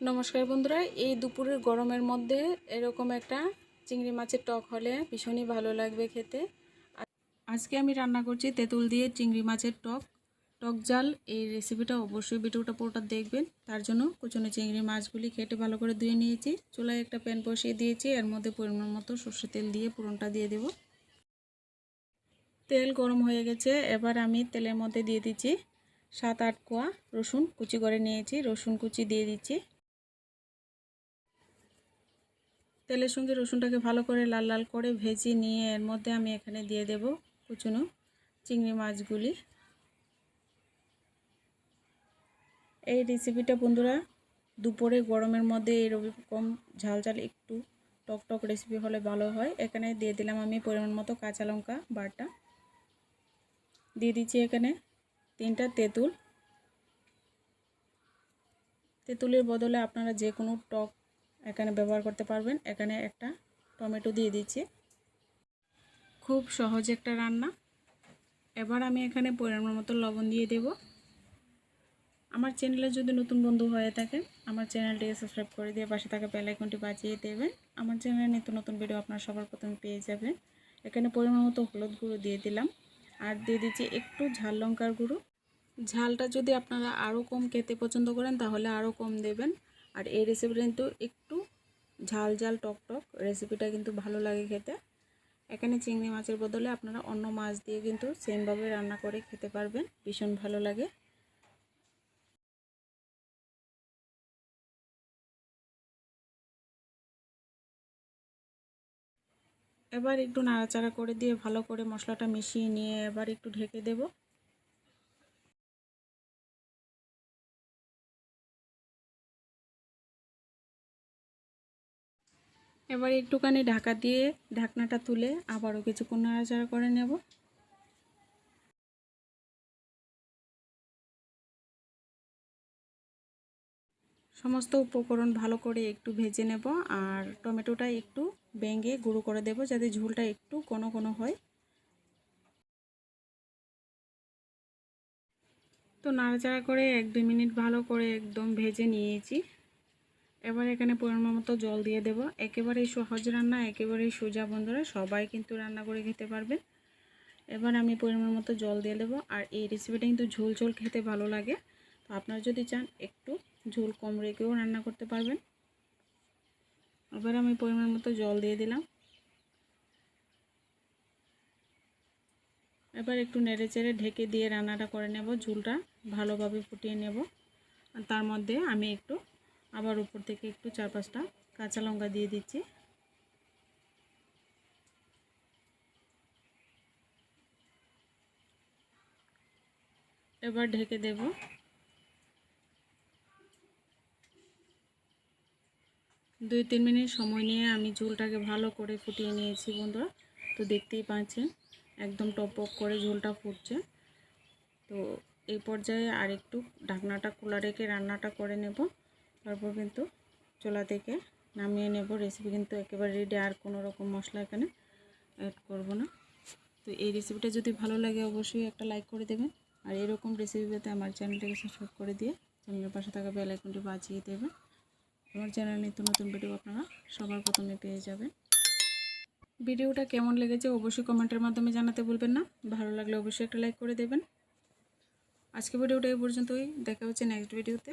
নমস্কার বন্ধুরা, এই দুপুরের গরমের মধ্যে এরকম একটা চিংড়ি মাছের টক হলে ভীষণই ভালো লাগবে খেতে। আজকে আমি রান্না করছি তেঁতুল দিয়ে চিংড়ি মাছের টক। টক জাল, এই রেসিপিটা অবশ্যই ভিডিওটা পুরোটা দেখবেন। তার জন্য কুচনো চিংড়ি মাছগুলি কেটে ভালো করে ধুয়ে নিয়েছি। চুলায় একটা প্যান বসিয়ে দিয়েছি, এর মধ্যে পরিমাণ মতো সর্ষে তেল দিয়ে পুরনটা দিয়ে দেব। তেল গরম হয়ে গেছে, এবার আমি তেলের মধ্যে দিয়ে দিচ্ছি সাত আট কোয়া রসুন কুচি করে নিয়েছি। রসুন কুচি দিয়ে দিচ্ছি। তেলের সঙ্গে রসুনটাকে ভালো করে লাল লাল করে ভেজে নিয়ে এর মধ্যে আমি এখানে দিয়ে দেব কুচুনো চিংড়ি মাছগুলি। এই রেসিপিটা বন্ধুরা দুপুরে গরমের মধ্যে এরকম ঝাল ঝাল একটু টক টক রেসিপি হলে ভালো হয়। এখানে দিয়ে দিলাম আমি পরিমাণ মতো কাঁচা লঙ্কা বাটা। দিয়ে দিচ্ছি এখানে তিনটা তেঁতুল। তেঁতুলের বদলে আপনারা যে কোনো টক এখানে ব্যবহার করতে পারবেন। এখানে একটা টমেটো দিয়ে দিচ্ছি। খুব সহজ একটা রান্না। এবার আমি এখানে পরিমাণ মতো লবণ দিয়ে দেব। আমার চ্যানেলে যদি নতুন বন্ধু হয়ে থাকেন, আমার চ্যানেলটিকে সাবস্ক্রাইব করে দিয়ে পাশে থাকা আইকনটি বাজিয়ে দেবেন। আমার চ্যানেলে নিত্য নতুন ভিডিও আপনার সবার প্রথমে পেয়ে যাবেন। এখানে পরিমাণ মতো হলুদ গুঁড়ো দিয়ে দিলাম। আর দিয়ে দিচ্ছি একটু ঝাল লঙ্কার গুঁড়ো। ঝালটা যদি আপনারা আরও কম খেতে পছন্দ করেন, তাহলে আরও কম দেবেন। আর এই রেসিপিটা কিন্তু একটু ঝাল ঝাল টক টক রেসিপিটা কিন্তু ভালো লাগে খেতে। এখানে চিংড়ি মাছের বদলে আপনারা অন্য মাছ দিয়ে কিন্তু সেমভাবে রান্না করে খেতে পারবেন, ভীষণ ভালো লাগে। এবার একটু নাড়াচাড়া করে দিয়ে ভালো করে মশলাটা মিশিয়ে নিয়ে এবার একটু ঢেকে দেবো। এবার একটুখানি ঢাকা দিয়ে ঢাকনাটা তুলে আবারও কিছুক্ষণ নাড়াচাড়া করে নেব। সমস্ত উপকরণ ভালো করে একটু ভেজে নেব আর টমেটোটা একটু ভেঙে গুঁড়ো করে দেব যাতে ঝোলটা একটু কোনো কোনো হয়। তো নাড়াচাড়া করে এক দুই মিনিট ভালো করে একদম ভেজে নিয়েছি। এবার এখানে পরিমাণ মতো জল দিয়ে দেব। একেবারেই সহজ রান্না, একেবারেই সোজা বন্ধুরা, সবাই কিন্তু রান্না করে খেতে পারবে। এবার আমি পরিমাণ মতো জল দিয়ে দেবো, আর এই রেসিপিটা কিন্তু ঝোল ঝোল খেতে ভালো লাগে। তো আপনারা যদি চান, একটু ঝোল কম রেখেও রান্না করতে পারবেন। এবার আমি পরিমাণ মতো জল দিয়ে দিলাম। এবার একটু নেড়ে চেড়ে ঢেকে দিয়ে রান্নাটা করে নেব, ঝোলটা ভালোভাবে ফুটিয়ে নেব। তার মধ্যে আমি একটু আবার উপর থেকে একটু চার পাঁচটা কাঁচা লঙ্কা দিয়ে দিচ্ছি। এবার ঢেকে দেব। দুই তিন মিনিট সময় নিয়ে আমি ঝোলটাকে ভালো করে ফুটিয়ে নিয়েছি বন্ধুরা। তো দেখতেই পাচ্ছেন, একদম টপক করে ঝোলটা ফুটছে। তো এই পর্যায়ে আর একটু ঢাকনাটা খোলা রেখে রান্নাটা করে নেব। তারপর কিন্তু চোলা থেকে নামিয়ে নেব। রেসিপি কিন্তু একেবারে রেডি আর কোনো রকম মশলা এখানে অ্যাড করব না। তো এই রেসিপিটা যদি ভালো লাগে অবশ্যই একটা লাইক করে দেবেন। আর এরকম রেসিপি পেতে আমার চ্যানেলটাকে সাবস্ক্রাইব করে দিয়ে চ্যানেলের পাশে থাকা বেল আইকনটি বাজিয়ে দেবেন। আমার চ্যানেল নিত্য নতুন ভিডিও আপনারা সবার প্রথমে পেয়ে যাবেন। ভিডিওটা কেমন লেগেছে অবশ্যই কমেন্টের মাধ্যমে জানাতে বলবেন না। ভালো লাগলে অবশ্যই একটা লাইক করে দেবেন। আজকে ভিডিওটা এই পর্যন্তই। দেখা হচ্ছে নেক্সট ভিডিওতে